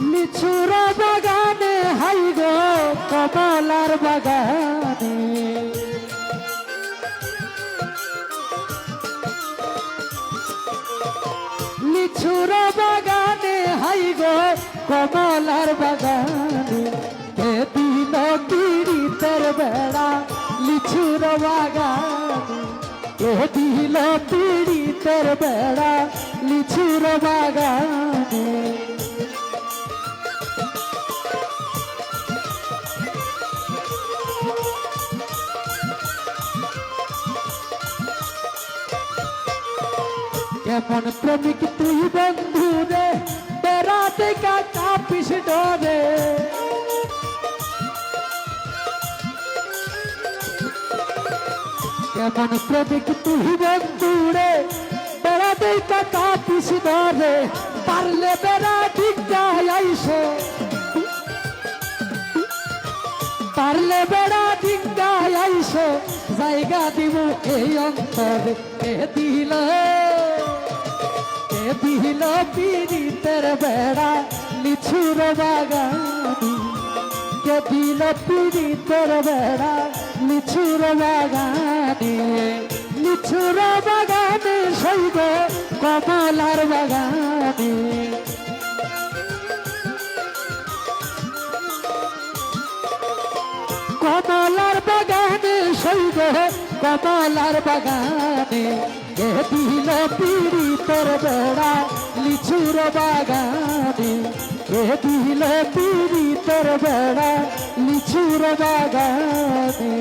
লিচুর বাগানে, হাই গো, কমলার বাগানে। লিচুর বাগানে, হাই গো, কমলার বাগানে। দিল পীড়িতের বেড়া লিচুর বাগানে। দিল পীড়িতের বেড়া লিচুর বাগানে। কেমন প্রেমিক তুই বন্ধু রে, বেড়াতে কাকা পিস ডরে। কেমন প্রেমিক তুই বন্ধু রে, বেড়াতে কাকা পিস ডরে। পারলে বেড়া ঠিক আইসো। পারলে বেড়া ডিঙ্গায় আইসো। জায়গা দিব এই অন্তর দিল? দিল পীড়িতের বেড়া লিছুর বাগানি। কে দিল পীড়িতের বেড়া লিছুর বাগানি। লিছুর বাগানে সইব কমলার বাগানে। সৈব কমলার বাগানে দিল পিড়ি তোর বেড়া লিচুর বাগানে দিল পিড়ি তোর বেড়া লিচুর বাগানে।